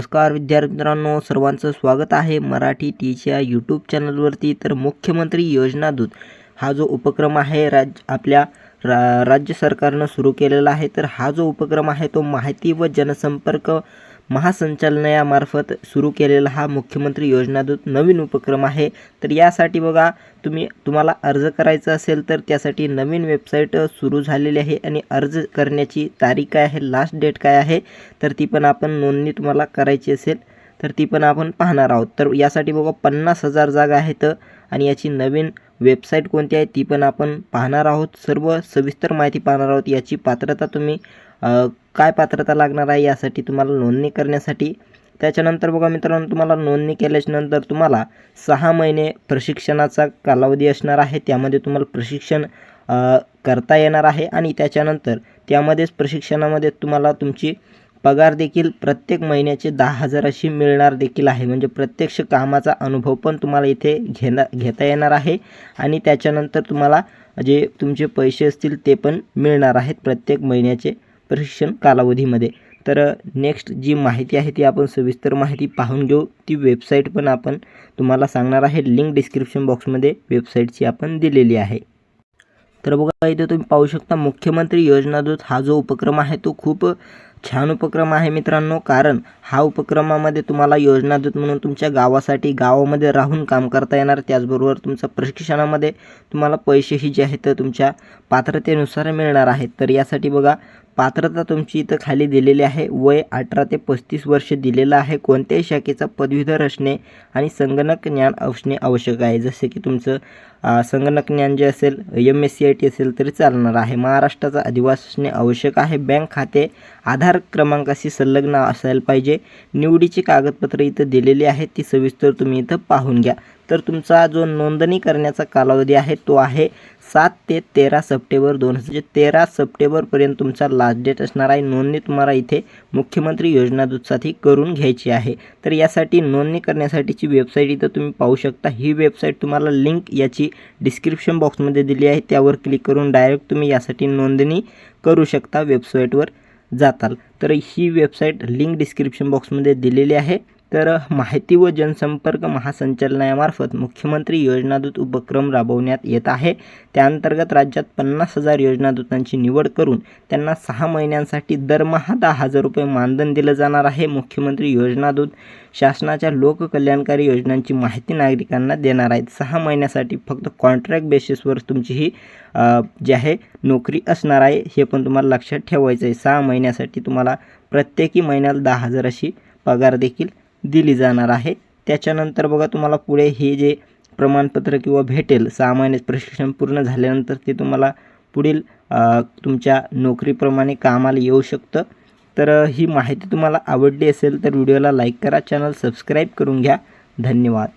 नमस्कार विद्यार्थी मित्रांनो सर्वांचं स्वागत आहे मराठी टीच्या यूट्यूब चॅनलवरती तर मुख्यमंत्री योजना दूत हा जो उपक्रम आहे राज आपल्या रा राज्य सरकारनं सुरू केलेला आहे तर हा जो उपक्रम आहे तो माहिती व जनसंपर्क महासंचालनामार्फत सुरू केलेला हा मुख्यमंत्री योजनादूत नवीन उपक्रम आहे. तर यासाठी बघा तुम्ही तुम्हाला अर्ज करायचा असेल तर त्यासाठी नवीन वेबसाईट सुरू झालेली आहे आणि अर्ज करण्याची तारीख काय आहे लास्ट डेट काय आहे तर ती पण आपण नोंदणी तुम्हाला करायची असेल तर ती पण आपण पाहणार आहोत. तर यासाठी बघा पन्नास हजार जागा आहेत आणि याची नवीन वेबसाईट कोणती आहे ती पण आपण पाहणार आहोत. सर्व सविस्तर माहिती पाहणार आहोत. याची पात्रता तुम्ही काय पात्रता लागणार आहे यासाठी तुम्हाला नोंदणी करण्यासाठी. त्याच्यानंतर बघा मित्रांनो तुम्हाला नोंदणी केल्याच्यानंतर तुम्हाला सहा महिने प्रशिक्षणाचा कालावधी असणार आहे. त्यामध्ये तुम्हाला प्रशिक्षण करता येणार आहे. आणि त्याच्यानंतर त्यामध्येच प्रशिक्षणामध्ये तुम्हाला तुमची पगार देखील प्रत्येक महिन्याचे दहा हजार अशी मिळणार देखील आहे. म्हणजे प्रत्यक्ष कामाचा अनुभव पण तुम्हाला इथे घेणार घेता येणार आहे. आणि त्याच्यानंतर तुम्हाला जे तुमचे पैसे असतील ते पण मिळणार आहेत प्रत्येक महिन्याचे प्रशिक्षण कालावधीमध्ये. तर नेक्स्ट जी माहिती आहे ती आपण सविस्तर माहिती पाहून घेऊ. ती वेबसाईट पण आपण तुम्हाला सांगणार आहे. लिंक डिस्क्रिप्शन बॉक्समध्ये वेबसाईटची आपण दिलेली आहे. तर बघा इथे तुम्ही पाहू शकता मुख्यमंत्री योजना दूत हा जो उपक्रम आहे तो खूप छान उपक्रम आहे मित्रांनो. कारण हा उपक्रमामध्ये तुम्हाला योजना दूत म्हणून तुमच्या गावासाठी गावामध्ये राहून काम करता येणार. त्याचबरोबर तुमचं प्रशिक्षणामध्ये तुम्हाला पैसेही जे आहेत तुमच्या पात्रतेनुसार मिळणार आहेत. तर यासाठी बघा पात्रता तुमची इथं खाली दिलेली आहे. वय अठरा ते पस्तीस वर्ष दिलेलं आहे. कोणत्याही शाखेचा पदवीधर असणे आणि संगणक ज्ञान असणे आवश्यक आहे. जसे की तुमचं संगणक ज्ञान जे असेल M S C I T असेल तरी चालणार आहे. महाराष्ट्राचा अधिवास असणे आवश्यक आहे. बँक खाते आधार क्रमांकाशी संलग्न असायला पाहिजे. निवडीची कागदपत्र इथं दिलेली आहेत. ती सविस्तर तुम्ही इथं पाहून घ्या. तर तुमचा जो नोंदणी करण्याचा कालावधी आहे तो आहे सात ते तेरा सप्टेंबर दोन हजार म्हणजे तेरा सप्टेंबरपर्यंत तुमचा लास्ट डेट असणार आहे. नोंदणी तुम्हाला इथे मुख्यमंत्री योजना दूतसाठी करून घ्यायची आहे. तर यासाठी नोंदणी करण्यासाठीची वेबसाईट इथं तुम्ही पाहू शकता. ही वेबसाईट तुम्हाला लिंक याची डिस्क्रिप्शन बॉक्समध्ये दिली आहे. त्यावर क्लिक करून डायरेक्ट तुम्ही यासाठी नोंदणी करू शकता वेबसाईटवर जाताल. तर ही वेबसाईट लिंक डिस्क्रिप्शन बॉक्समध्ये दिलेली आहे. तर माहिती व जनसंपर्क महासंचालनामार्फत मुख्यमंत्री योजनादूत उपक्रम राबवण्यात येत आहे. त्याअंतर्गत राज्यात पन्नास हजार योजनादूतांची निवड करून त्यांना सहा महिन्यांसाठी दरमहा दहा हजार रुपये मानधन दिलं जाणार आहे. मुख्यमंत्री योजनादूत शासनाच्या लोककल्याणकारी योजनांची माहिती नागरिकांना देणार आहेत. सहा महिन्यासाठी फक्त कॉन्ट्रॅक्ट बेसिसवर तुमची ही जी आहे नोकरी असणार आहे हे पण तुम्हाला लक्षात ठेवायचं आहे सहा महिन्यासाठी तुम्हाला प्रत्येकी महिन्याला दहा हजार अशी पगार देखील दिली जाणार आहे. त्याच्यानंतर बघा तुम्हाला पुढे हे जे प्रमाणपत्र किंवा भेटेल सहा महिने प्रशिक्षण पूर्ण झाल्यानंतर ते तुम्हाला पुढील तुमच्या नोकरीप्रमाणे कामाला येऊ शकतं. तर ही माहिती तुम्हाला आवडली असेल तर व्हिडिओला लाईक करा चॅनल सबस्क्राईब करून घ्या. धन्यवाद.